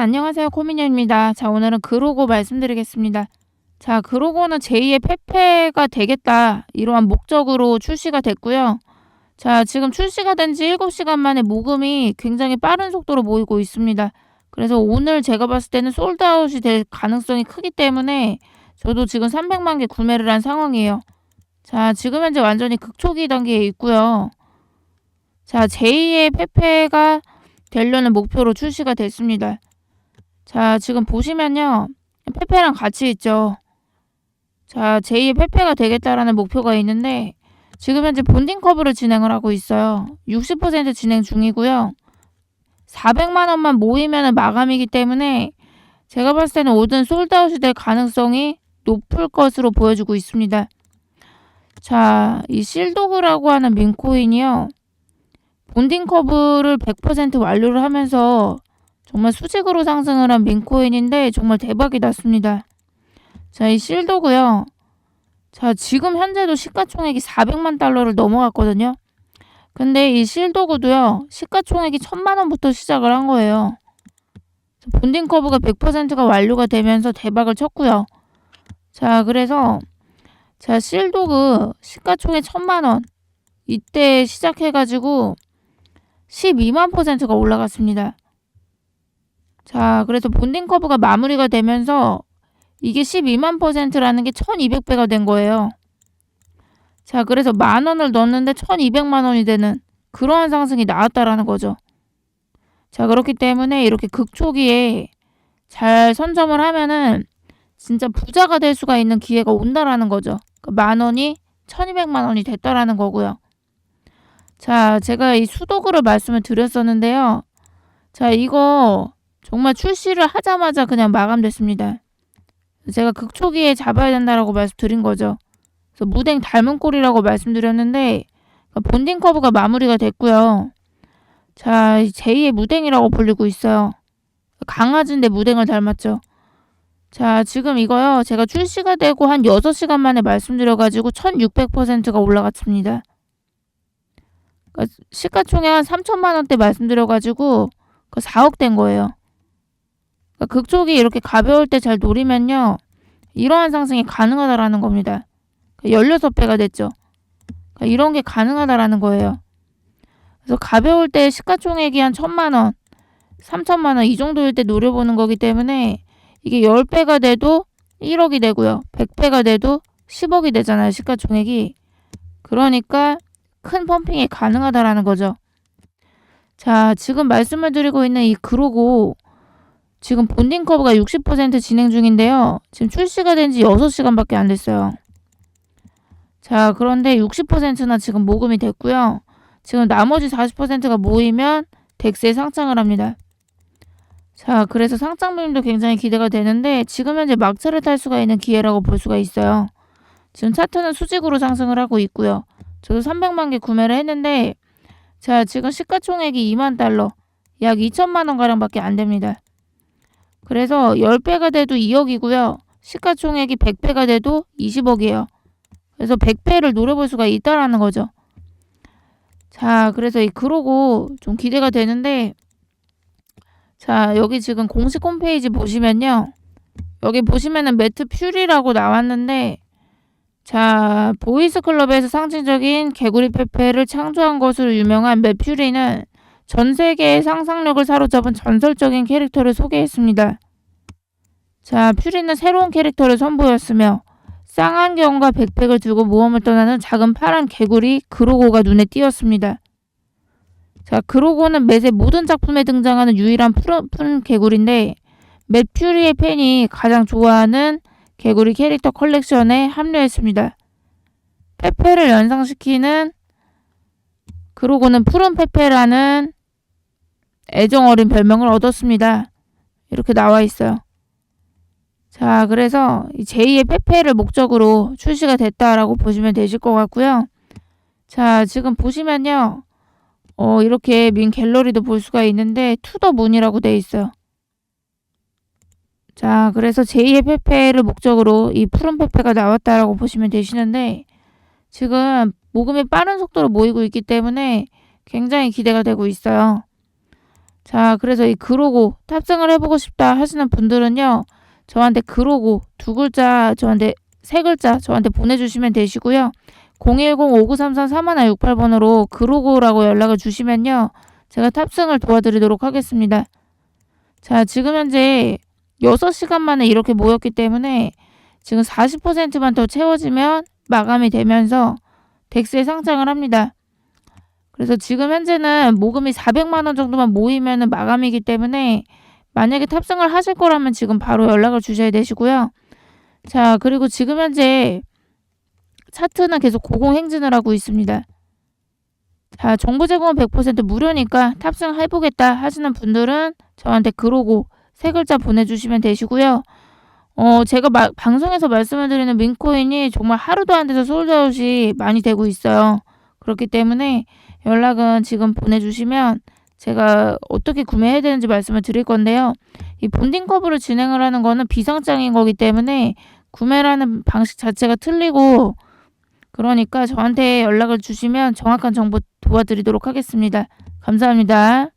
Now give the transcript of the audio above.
안녕하세요. 코미녀입니다. 자, 오늘은 그로고 말씀드리겠습니다. 자, 그로고는 제2의 페페가 되겠다. 이러한 목적으로 출시가 됐고요. 자, 지금 출시가 된 지 7시간 만에 모금이 굉장히 빠른 속도로 모이고 있습니다. 그래서 오늘 제가 봤을 때는 솔드아웃이 될 가능성이 크기 때문에 저도 지금 300만 개 구매를 한 상황이에요. 자, 지금 현재 완전히 극초기 단계에 있고요. 자, 제2의 페페가 되려는 목표로 출시가 됐습니다. 자, 지금 보시면요. 페페랑 같이 있죠. 자, 제2의 페페가 되겠다라는 목표가 있는데 지금 현재 본딩 커브를 진행을 하고 있어요. 60% 진행 중이고요. 400만 원만 모이면 마감이기 때문에 제가 봤을 때는 오든 솔드아웃이 될 가능성이 높을 것으로 보여지고 있습니다. 자, 이 실도그라고 하는 민코인이요. 본딩 커브를 100% 완료를 하면서 정말 수직으로 상승을 한 민코인인데 정말 대박이 났습니다. 자, 이 실도고요. 자, 지금 현재도 시가총액이 400만 달러를 넘어갔거든요. 근데 이 실도구도요. 시가총액이 1000만 원부터 시작을 한 거예요. 본딩 커브가 100%가 완료가 되면서 대박을 쳤고요. 자, 그래서 자, 실도그 시가총액 1000만 원 이때 시작해 가지고 12만 퍼센트가 올라갔습니다. 자, 그래서 본딩 커브가 마무리가 되면서 이게 12만 퍼센트라는 게 1200배가 된 거예요. 자, 그래서 만 원을 넣었는데 1200만 원이 되는 그러한 상승이 나왔다라는 거죠. 자, 그렇기 때문에 이렇게 극초기에 잘 선점을 하면은 진짜 부자가 될 수가 있는 기회가 온다라는 거죠. 그러니까 만 원이 1200만 원이 됐다라는 거고요. 자, 제가 이 수도그를 말씀을 드렸었는데요. 자, 이거 정말 출시를 하자마자 그냥 마감됐습니다. 제가 극초기에 잡아야 된다라고 말씀드린 거죠. 그래서 무댕 닮은 꼴이라고 말씀드렸는데 그러니까 본딩 커브가 마무리가 됐고요. 자, 제2의 무댕이라고 불리고 있어요. 강아지인데 무댕을 닮았죠. 자, 지금 이거요. 제가 출시가 되고 한 6시간 만에 말씀드려가지고 1600%가 올라갔습니다. 그러니까 시가총액 한 3천만 원대 말씀드려가지고 그 4억 된 거예요. 그러니까 극초기 이렇게 가벼울 때 잘 노리면요. 이러한 상승이 가능하다라는 겁니다. 16배가 그러니까 됐죠. 그러니까 이런 게 가능하다라는 거예요. 그래서 가벼울 때 시가총액이 한 천만 원, 3천만 원 이 정도일 때 노려보는 거기 때문에 이게 10배가 돼도 1억이 되고요. 100배가 돼도 10억이 되잖아요. 시가총액이. 그러니까 큰 펌핑이 가능하다라는 거죠. 자, 지금 말씀을 드리고 있는 이 그로고 지금 본딩 커브가 60% 진행 중인데요. 지금 출시가 된 지 6시간밖에 안 됐어요. 자, 그런데 60%나 지금 모금이 됐고요. 지금 나머지 40%가 모이면 덱스에 상장을 합니다. 자, 그래서 상장 모임도 굉장히 기대가 되는데 지금 현재 막차를 탈 수가 있는 기회라고 볼 수가 있어요. 지금 차트는 수직으로 상승을 하고 있고요. 저도 300만 개 구매를 했는데 자 지금 시가총액이 2만 달러 약 2천만 원 가량밖에 안 됩니다. 그래서 10배가 돼도 2억이고요. 시가총액이 100배가 돼도 20억이에요. 그래서 100배를 노려볼 수가 있다라는 거죠. 자, 그래서 이 그러고 좀 기대가 되는데 자, 여기 지금 공식 홈페이지 보시면요. 여기 보시면은 매트 퓨리라고 나왔는데 자, 보이스 클럽에서 상징적인 개구리 페페를 창조한 것으로 유명한 매퓨리는 전 세계의 상상력을 사로잡은 전설적인 캐릭터를 소개했습니다. 자, 퓨리는 새로운 캐릭터를 선보였으며 쌍안경과 백팩을 두고 모험을 떠나는 작은 파란 개구리 그로고가 눈에 띄었습니다. 자, 그로고는 맷의 모든 작품에 등장하는 유일한 푸른 개구리인데 맷 퓨리의 팬이 가장 좋아하는 개구리 캐릭터 컬렉션에 합류했습니다. 페페를 연상시키는 그러고는 푸른 페페라는 애정 어린 별명을 얻었습니다. 이렇게 나와 있어요. 자, 그래서 제2의 페페를 목적으로 출시가 됐다라고 보시면 되실 것 같고요. 자, 지금 보시면요. 어, 이렇게 민 갤러리도 볼 수가 있는데 투더 문이라고 되어 있어요. 자, 그래서 제2의 페페를 목적으로 이 푸른 페페가 나왔다라고 보시면 되시는데 지금 모금이 빠른 속도로 모이고 있기 때문에 굉장히 기대가 되고 있어요. 자, 그래서 이 그로고 탑승을 해보고 싶다 하시는 분들은요. 저한테 그로고 두 글자, 저한테 세 글자 저한테 보내주시면 되시고요. 010-5933-3168번으로 그로고라고 연락을 주시면요. 제가 탑승을 도와드리도록 하겠습니다. 자, 지금 현재 6시간 만에 이렇게 모였기 때문에 지금 40%만 더 채워지면 마감이 되면서 덱스에 상장을 합니다. 그래서 지금 현재는 모금이 400만 원 정도만 모이면 마감이기 때문에 만약에 탑승을 하실 거라면 지금 바로 연락을 주셔야 되시고요. 자, 그리고 지금 현재 차트는 계속 고공 행진을 하고 있습니다. 자, 정보 제공은 100% 무료니까 탑승해보겠다 하시는 분들은 저한테 그로고 세 글자 보내주시면 되시고요. 어, 제가 마, 방송에서 말씀을 드리는 민코인이 정말 하루도 안 돼서 솔드아웃이 많이 되고 있어요. 그렇기 때문에 연락은 지금 보내주시면 제가 어떻게 구매해야 되는지 말씀을 드릴 건데요. 이 본딩 커브를 진행을 하는 거는 비상장인 거기 때문에 구매라는 방식 자체가 틀리고 그러니까 저한테 연락을 주시면 정확한 정보 도와드리도록 하겠습니다. 감사합니다.